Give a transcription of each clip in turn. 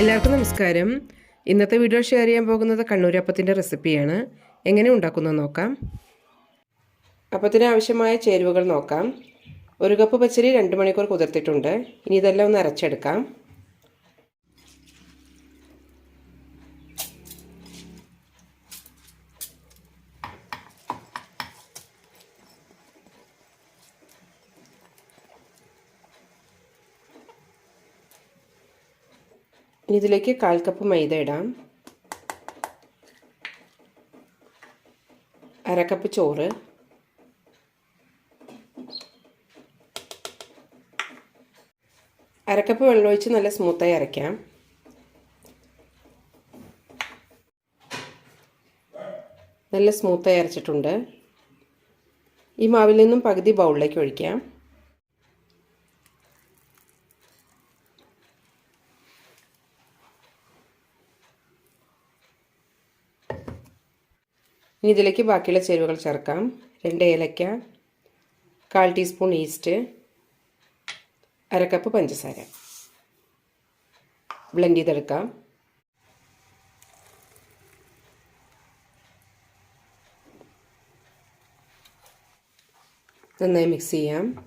എല്ലാവർക്കും നമസ്കാരം. ഇന്നത്തെ വീഡിയോ ഷെയർ ചെയ്യാൻ പോകുന്നത് കണ്ണൂരപ്പത്തിന്റെ റെസിപ്പിയാണ്. എങ്ങനെ ഉണ്ടാക്കുന്നത് നോക്കാം. അപ്പത്തിന് ആവശ്യമായ ചേരുവകൾ നോക്കാം. ഒരു കപ്പ് പച്ചരി രണ്ട് മണിക്കൂർ കുതിർത്തിട്ടുണ്ട്. ഇനി ഇതെല്ലാം ഒന്ന് അരച്ചെടുക്കാം. ഇനി ഇതിലേക്ക് കാൽ കപ്പ് മൈദ ഇടാം. അരക്കപ്പ് ചോറ്. അരക്കപ്പ് വെള്ളമൊഴിച്ച് നല്ല സ്മൂത്തായി അരയ്ക്കാം. നല്ല സ്മൂത്തായി അരച്ചിട്ടുണ്ട്. ഈ മാവിൽ നിന്നും പകുതി ബൗളിലേക്ക് ഒഴിക്കാം. ഇനി ഇതിലേക്ക് ബാക്കിയുള്ള ചേരുവകൾ ചേർക്കാം. രണ്ട് ഏലക്ക കാൽ ടീസ്പൂൺ ഈസ്റ്റ് അരക്കപ്പ് കപ്പ് പഞ്ചസാര. ബ്ലെൻഡ് ചെയ്തെടുക്കാം. നന്നായി മിക്സ് ചെയ്യാം.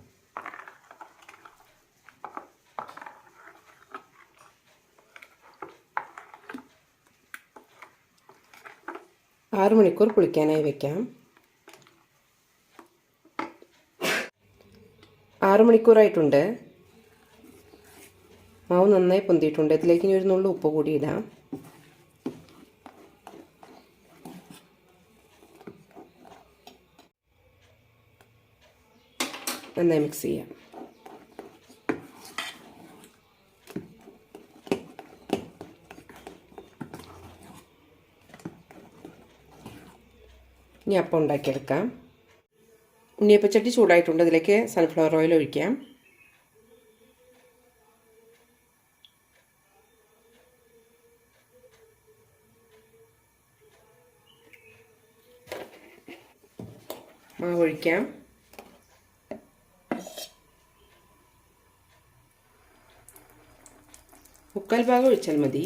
ആറ് മണിക്കൂർ പുളിക്കാനായി വെക്കാം. ആറ് മണിക്കൂറായിട്ടുണ്ട്. മാവ് നന്നായി പൊന്തിയിട്ടുണ്ട്. ഇതിലേക്ക് ഇനി ഒരു നുള്ളു ഉപ്പ് കൂടി ഇടാം. നന്നായി മിക്സ് ചെയ്യാം. ഇനി അപ്പം ഉണ്ടാക്കിയെടുക്കാം. ഉണ്ണിയപ്പച്ചട്ടി ചൂടായിട്ടുണ്ട്. അതിലേക്ക് സൺഫ്ലവർ ഓയിൽ ഒഴിക്കാം. മാവ് ഒഴിക്കാം. മുക്കാൽ ഭാഗം ഒഴിച്ചാൽ മതി.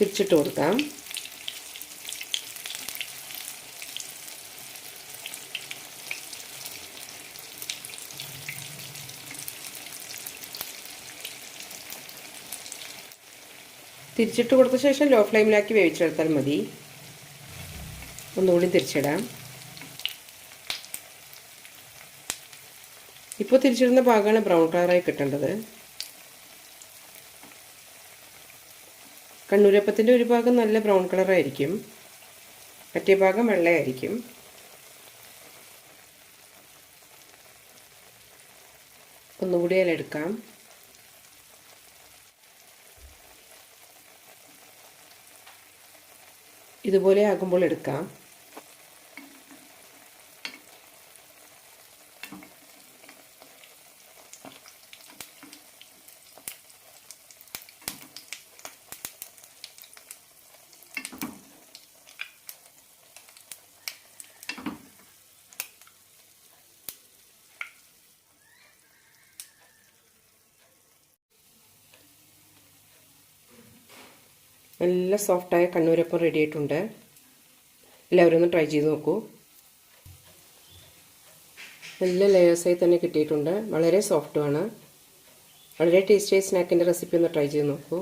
തിരിച്ചിട്ട് കൊടുക്കാം. തിരിച്ചിട്ട് കൊടുത്ത ശേഷം ലോ ഫ്ലെയിമിലാക്കി വേവിച്ചെടുത്താൽ മതി. ഒന്നുകൂടി തിരിച്ചിടാം. ഇപ്പോൾ തിരിച്ചിടുന്ന ഭാഗമാണ് ബ്രൗൺ കളറായി കിട്ടേണ്ടത്. കണ്ണൂരപ്പത്തിന്റെ ഒരു ഭാഗം നല്ല ബ്രൗൺ കളറായിരിക്കും. മറ്റേ ഭാഗം വെള്ളയായിരിക്കും. ഒന്നുകൂടി അതിലെടുക്കാം ഇതുപോലെ ആകുമ്പോൾ എടുക്കാം. നല്ല സോഫ്റ്റായ കണ്ണൂരപ്പം റെഡി ആയിട്ടുണ്ട്. എല്ലാവരും ഒന്ന് ട്രൈ ചെയ്ത് നോക്കൂ. നല്ല ലെയേഴ്സായി തന്നെ കിട്ടിയിട്ടുണ്ട്. വളരെ സോഫ്റ്റുമാണ് വളരെ ടേസ്റ്റി സ്നാക്കിന്റെ റെസിപ്പി ഒന്ന് ട്രൈ ചെയ്ത് നോക്കൂ.